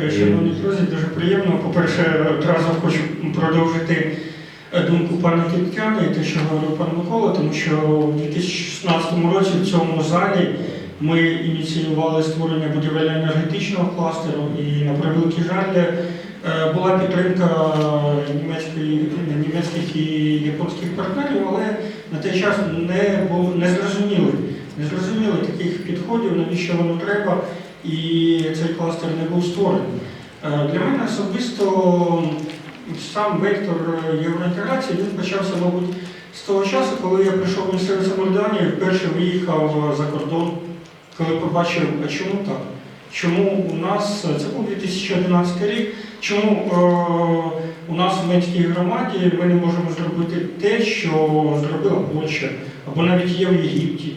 Дякую, шановні друзі. Дуже приємно. По-перше, одразу хочу продовжити е, думку пана Тетяни і те, що говорив пан Микола, тому що у 2016 році в цьому залі ми ініціювали створення будівельно-енергетичного кластеру, і на превеликий жаль е, була підтримка німецької, німецьких і японських партнерів, але на той час не, не зрозуміли, не зрозуміли таких підходів, навіщо воно треба і цей кластер не був створений. Е, Для мене особисто сам вектор євроінтеграції він почався, мабуть, з того часу, коли я прийшов в самоврядування і вперше виїхав за кордон, коли побачив, а чому так? Чому у нас, це був 2011 рік, чому е, у нас в Менській громаді ми не можемо зробити те, що зробила Польща, або навіть є в Єгипті,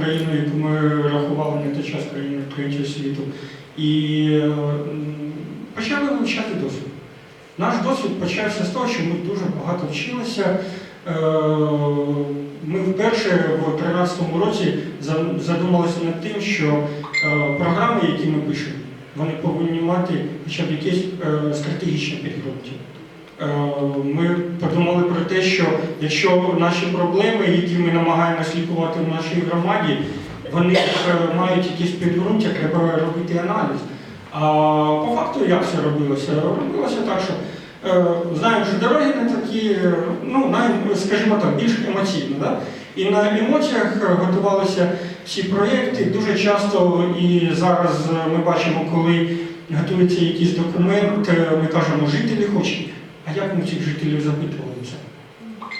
країну, яку ми рахували на той час країною третього світу. І почали вивчати досвід. Наш досвід почався з того, що ми дуже багато вчилися. Е, Ми вперше в 2013 році задумалися над тим, що е, програми, які ми пишемо, вони повинні мати хоча б якесь е, стратегічне підґрунтя. Е, Ми подумали про те, що якщо наші проблеми, які ми намагаємося лікувати в нашій громаді, вони мають якісь підґрунтя, треба робити аналіз. А по факту як це робилося? Робилося так, що е, знаємо, що дороги не такі, ну, скажімо так, більш емоційно. Да? І на емоціях готувалися ці проєкти. Дуже часто і зараз ми бачимо, коли готується якийсь документ, ми кажемо, жителі хочуть. А як ми цих жителів запитувалися?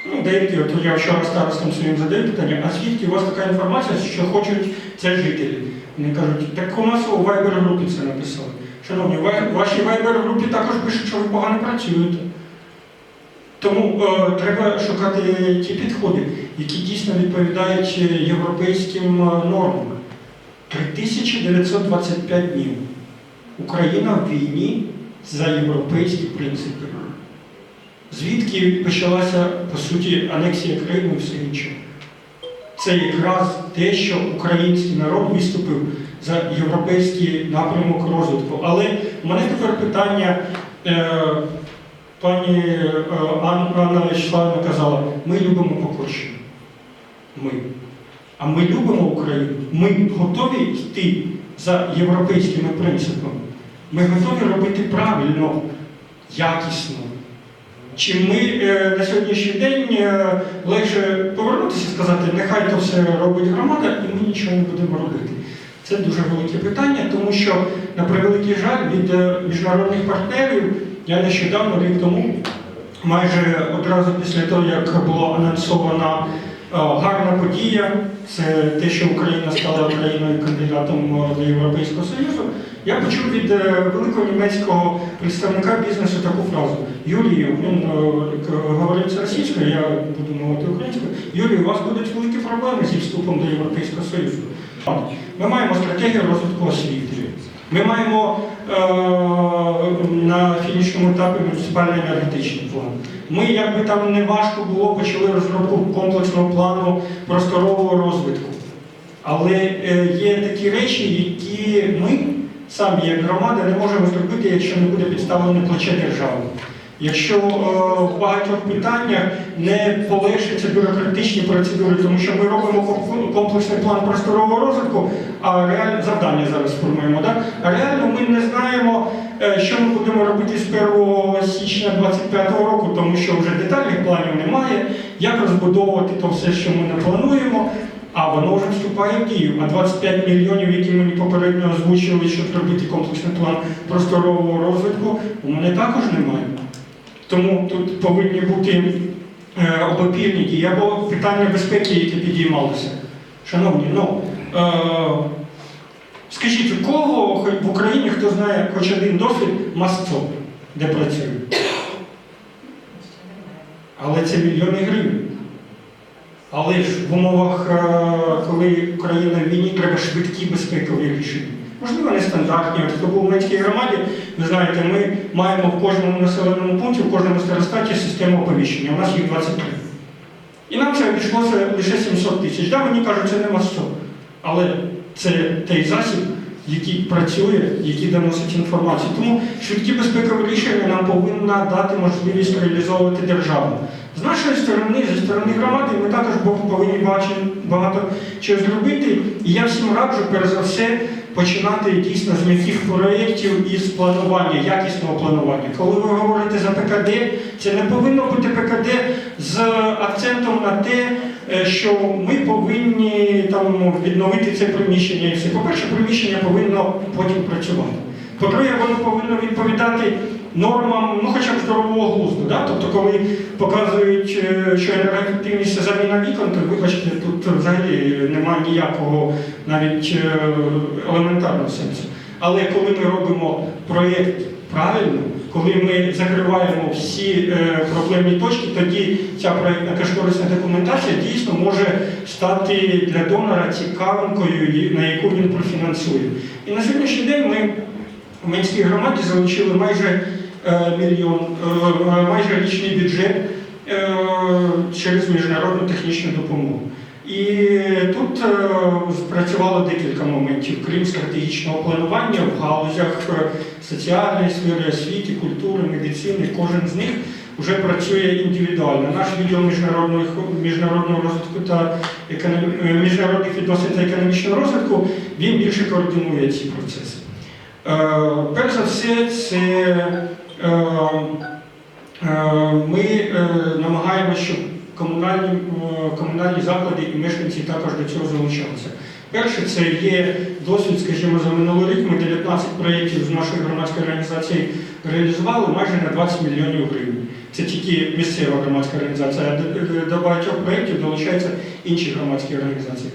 Ну, деякі, от я вчора старостам своїм задаю питання, а звідки у вас така інформація, що хочуть це жителі? Вони кажуть, так у нас у Viber-групі це написали. Шановні, в вашій Viber-групі також пишуть, що ви погано працюєте. Тому е, треба шукати ті підходи, які дійсно відповідають європейським е, нормам. 3925 днів. Україна в війні за європейські принципи. Звідки почалася, по суті, анексія Криму і все інше. Це якраз те, що український народ виступив за європейський напрямок розвитку. Але в мене тепер питання, е, пані е, Анна Вячеславівна казала, ми любимо Покорщину. Ми. А ми любимо Україну. Ми готові йти за європейськими принципами. Ми готові робити правильно, якісно. Чи ми е, на сьогоднішній день е, легше повернутися і сказати, нехай то все робить громада, і ми нічого не будемо робити. Це дуже велике питання, тому що, на превеликий жаль, від е, міжнародних партнерів я нещодавно, рік тому, майже одразу після того, як була анонсована е, гарна подія, це те, що Україна стала країною кандидатом е, до Європейського Союзу, я почув від е, великого німецького представника бізнесу таку фразу. Юрій, він е, говорить це російською, я буду мовити українською. Юрій, у вас будуть великі проблеми зі вступом до Європейського Союзу. Ми маємо стратегію розвитку освіти. Ми маємо е, на фінішному етапі муніципальний енергетичний план. Ми, як би там не важко було, почали розробку комплексного плану просторового розвитку. Але е, є такі речі, які ми самі, як громада, не можемо зробити, якщо не буде підставлено плече держави. Якщо е, в багатьох питаннях не полегшаться бюрократичні процедури, тому що ми робимо комплексний план просторового розвитку, а реально завдання зараз формуємо. А реально ми не знаємо, е, що ми будемо робити з 1 січня 2025 року, тому що вже детальних планів немає, як розбудовувати то все, що ми не плануємо. А воно вже вступає в дію. А 25 мільйонів, які мені попередньо озвучили, щоб зробити комплексний план просторового розвитку, у мене також немає. Тому тут повинні бути е, обопільні дії або питання безпеки, які підіймалися. Шановні, ну е, скажіть, у кого в Україні хто знає хоч один досвід масцо, де працює? Але це мільйони гривень. Але ж в умовах, е, коли Україна в війні, треба швидкі безпекові рішення. Можливо, нестандартні. От хто був в Менській громаді, ви знаєте, ми маємо в кожному населеному пункті, в кожному старостаті систему оповіщення. У нас їх 23. І нам це обійшлося лише 700 тисяч. Да, мені кажуть, це нема 100. Але це той засіб, який працює, який доносить інформацію. Тому швидкі безпекові рішення нам повинна дати можливість реалізовувати держава. З нашої сторони, зі сторони громади, ми також повинні бачити багато чого зробити. І я всім раджу, перш за все, починати дійсно з м'яких проєктів і з планування, якісного планування. Коли ви говорите за ПКД, це не повинно бути ПКД з акцентом на те, е, що ми повинні там відновити це приміщення і все. По-перше, приміщення повинно потім працювати. По-друге, воно повинно відповідати нормам, ну хоча б здорового глузду. Да? Тобто, коли показують, е, що енергоефективність заміна вікон, то вибачте, тут взагалі немає ніякого навіть е, елементарного сенсу. Але коли ми робимо проєкт правильно, коли ми закриваємо всі е, проблемні точки, тоді ця проєктна кошторисна документація дійсно може стати для донора цікавинкою, на яку він профінансує. І на сьогоднішній день ми в Менській громаді залучили майже мільйон, е, майже річний бюджет е, через міжнародну технічну допомогу. І тут е, спрацювало декілька моментів, крім стратегічного планування в галузях е, соціальної сфери, освіти, культури, медицини. Кожен з них вже працює індивідуально. Наш відділ міжнародного, міжнародного розвитку та економ- е, міжнародних відносин та економічного розвитку він більше координує ці процеси. Е, Перш за все, це е, е, ми е, намагаємося, щоб комунальні, е, комунальні заклади і мешканці також до цього залучалися. Перше, це є досвід, скажімо, за минулий рік. Ми 19 проєктів з нашої громадської організації реалізували майже на 20 мільйонів гривень. Це тільки місцева громадська організація, а до багатьох проєктів долучаються інші громадські організації.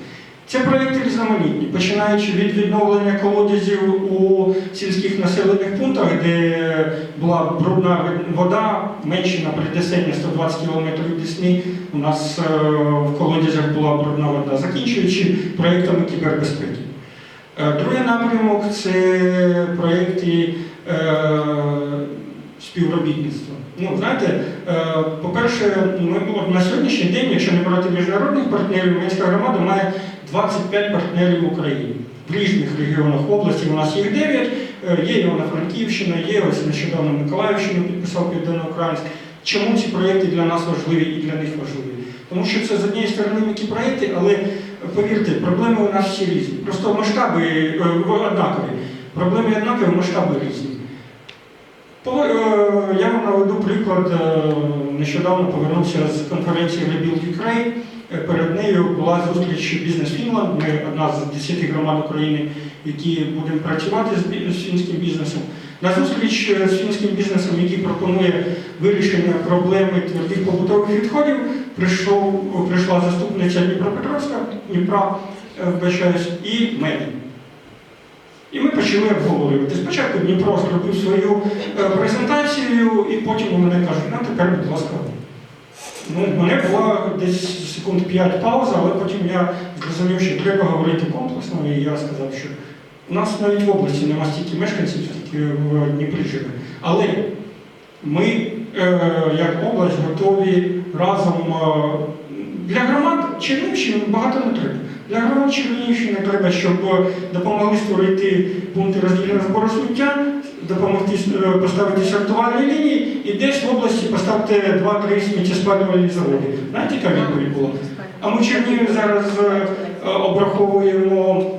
Це проєкти різноманітні, починаючи від відновлення колодязів у сільських населених пунктах, де була брудна вода, Менщина, Придесення, 120 км Десни, у нас е, в колодязях була брудна вода, закінчуючи проєктами кібербезпеки. Е, Другий напрямок це проєкти е, співробітництва. Ну, знаєте, по-перше, на сьогоднішній день, якщо не брати міжнародних партнерів, Мінська громада має 25 партнерів в Україні. В різних регіонах області у нас їх 9, е, є Івано-Франківщина, є ось нещодавно Миколаївщину підписав Південноукраїнськ. Чому ці проєкти для нас важливі і для них важливі? Тому що це з однієї сторони м'які проєкти, але повірте, проблеми у нас всі різні. Просто масштаби е, однакові. Проблеми однакові, масштаби різні. Е, Я вам наведу приклад. Нещодавно повернувся з конференції Rebuild Ukraine. Перед нею була зустріч Бізнес Фінланд. Ми одна з 10 громад України, які будемо працювати з фінським бізнесом. На зустріч е, з фінським бізнесом, який пропонує вирішення проблеми твердих побутових відходів, прийшов, прийшла заступниця Дніпропетровська, Дніпра, е, вибачаюсь, і мене. І ми почали обговорювати. Спочатку Дніпро зробив свою е, презентацію, і потім у мене кажуть, ну тепер, будь ласка. Ну, мене була десь секунд 5 пауза, але потім я зрозумів, що треба говорити комплексно, і я сказав, що у нас навіть в області нема стільки мешканців, скільки в Дніпрі живе. Але ми, е, як область, готові разом е, для громад Чернівщини багато не треба. Для громад Чернігівщини треба, щоб е, допомогли створити пункти роздільного збору сміття, допомогти е, поставити сортувальні лінії і десь в області поставити 2-3 сміттєспалювальні заводи. Знаєте, яка відповідь була? А ми Чернігів зараз е, обраховуємо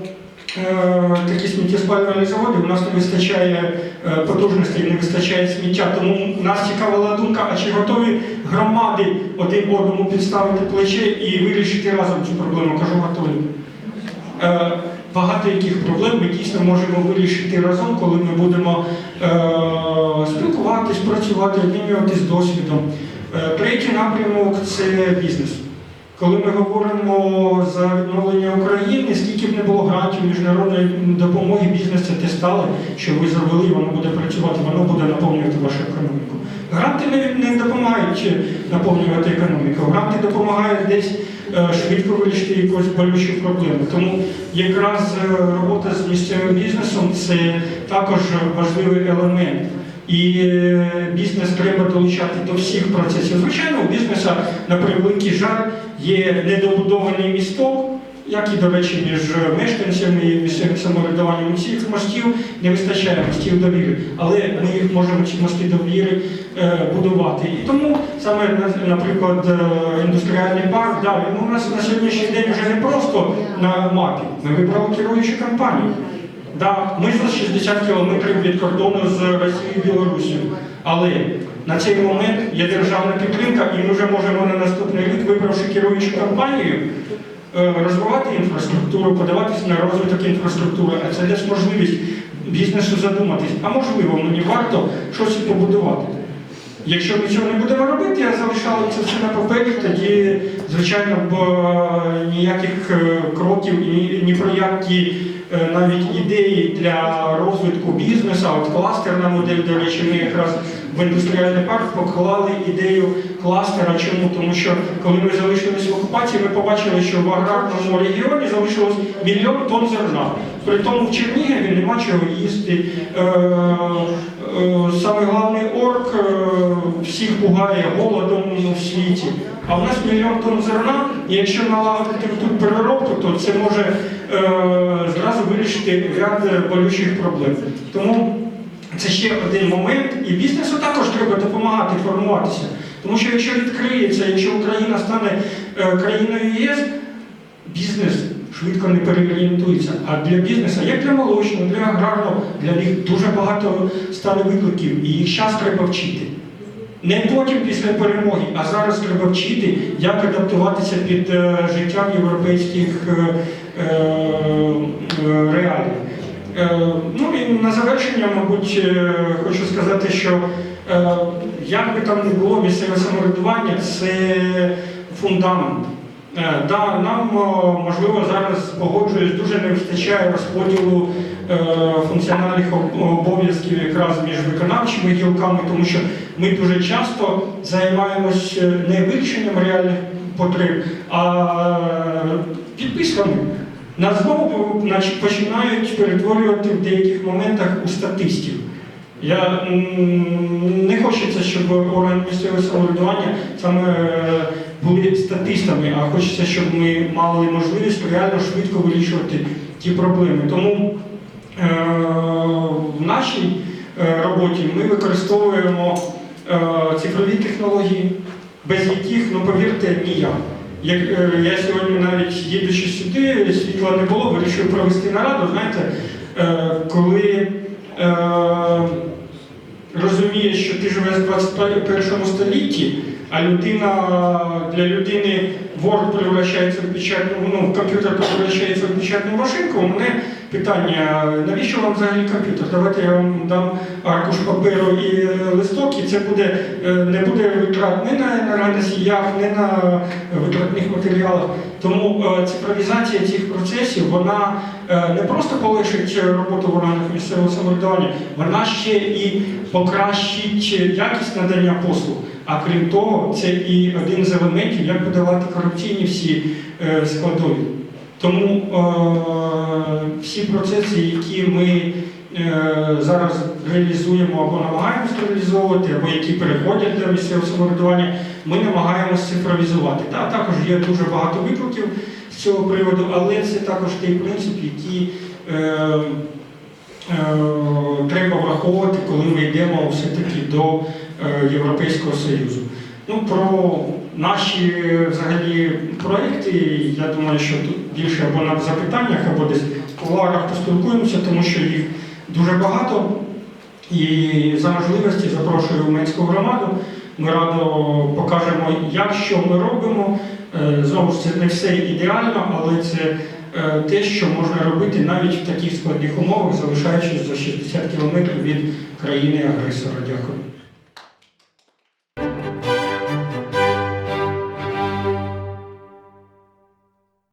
такі сміттєспалювальні заводи. У нас не вистачає е, потужностей, не вистачає сміття. Тому нас цікавила думка, а чи готові громади один одному підставити плече і вирішити разом цю проблему? Кажу, готові. Е, Багато яких проблем ми дійсно можемо вирішити разом, коли ми будемо е, спілкуватись, працювати, обмінюватись досвідом. Е, третій напрямок це бізнес. Коли ми говоримо за відновлення України, не було грантів міжнародної допомоги, бізнес це те стало, що ви зробили, і воно буде працювати, воно буде наповнювати вашу економіку. Гранти не, не допомагають наповнювати економіку. Гранти допомагають десь е, швидко вирішити якусь болючу проблему. Тому якраз е, робота з місцевим бізнесом це також важливий елемент. І е, бізнес треба долучати до всіх процесів. Звичайно, у бізнесу, на превеликий жаль, є недобудований місток, як і, до речі, між мешканцями і місцевим самоврядуванням усіх мостів не вистачає мостів довіри, але ми їх можемо ці мости довіри е, будувати. І тому саме, наприклад, е, індустріальний парк, да, він у нас на сьогоднішній день вже не просто на мапі. Ми вибрали керуючу компанію. Да, ми за 60 кілометрів від кордону з Росією і Білорусію. Але на цей момент є державна підтримка, і ми вже можемо на наступний рік, вибравши керуючу компанію, розвивати інфраструктуру, подаватися на розвиток інфраструктури. А це дасть можливість бізнесу задуматись, а можливо, мені варто щось побудувати. Якщо ми цього не будемо робити, а залишали це все на папері, тоді, звичайно, б е, ніяких е, кроків і ні про які е, навіть ідеї для розвитку бізнесу, от кластерна модель, до речі, ми якраз в індустріальний парк поклали ідею кластера. Чому? Тому що коли ми залишилися в окупації, ми побачили, що в аграрному регіоні залишилось мільйон тонн зерна. При тому в Чернігові нема чого їсти. Е, е, Саме головний орк е, всіх пугає голодом у світі. А в нас мільйон тонн зерна, і якщо налагодити тут переробку, то це може е, зразу вирішити ряд болючих проблем. Тому це ще один момент, і бізнесу також треба допомагати формуватися. Тому що якщо відкриється, якщо Україна стане е, країною ЄС, бізнес швидко не переорієнтується. А для бізнесу, як для молочного, для аграрного, для них дуже багато стане викликів, і їх зараз треба вчити. Не потім після перемоги, а зараз треба вчити, як адаптуватися під е, життя європейських е, е, е, реаліях. Е, ну і на завершення, мабуть, е, хочу сказати, що е, як би там не було, місцеве самоврядування це фундамент. Е, Да, нам можливо зараз погоджуюсь, дуже не вистачає розподілу функціональних обов'язків якраз між виконавчими гілками, тому що ми дуже часто займаємось е, не вирішенням реальних потреб, а е, підписками. Нас знову починають перетворювати в деяких моментах у статистів. Я не хочеться, щоб органи місцевого самоврядування саме е, були статистами, а хочеться, щоб ми мали можливість реально швидко вирішувати ті проблеми. Тому е, в нашій е, роботі ми використовуємо е, цифрові технології, без яких, ну повірте, ніяк. Як е, я сьогодні навіть їдучи сюди, світла не було, вирішив провести нараду. Знаєте, е, коли е, розумієш, що ти живеш в 21 столітті, а людина для людини Word превращається в печатну, ну, комп'ютер превращається в печатну машинку, у мене питання, навіщо вам взагалі комп'ютер? Давайте я вам дам аркуш паперу і е, листок, і це буде, е, не буде витрат ні на енергоносіях, ні на витратних матеріалах. Тому е, цифровізація цих процесів, вона не просто полегшить роботу в органах місцевого самоврядування, вона ще і покращить якість надання послуг. А крім того, це і один з елементів, як подавати корупційні всі складові. Тому е, всі процеси, які ми е, зараз реалізуємо або намагаємося реалізовувати, або які переходять до місцевого самоврядування, ми намагаємося цифровізувати. Та, також є дуже багато викликів з цього приводу, але це також той принцип, який е, е, треба враховувати, коли ми йдемо все-таки до е, Європейського Союзу. Ну, про наші взагалі проекти, я думаю, що тут більше або на запитаннях, або десь в кулуарах поспілкуємося, тому що їх дуже багато. І за можливості запрошую Уманську громаду. Ми радо покажемо, як що ми робимо. Е, Знову ж це не все ідеально, але це е, те, що можна робити навіть в таких складних умовах, залишаючись за 60 кілометрів від країни-агресора. Дякую.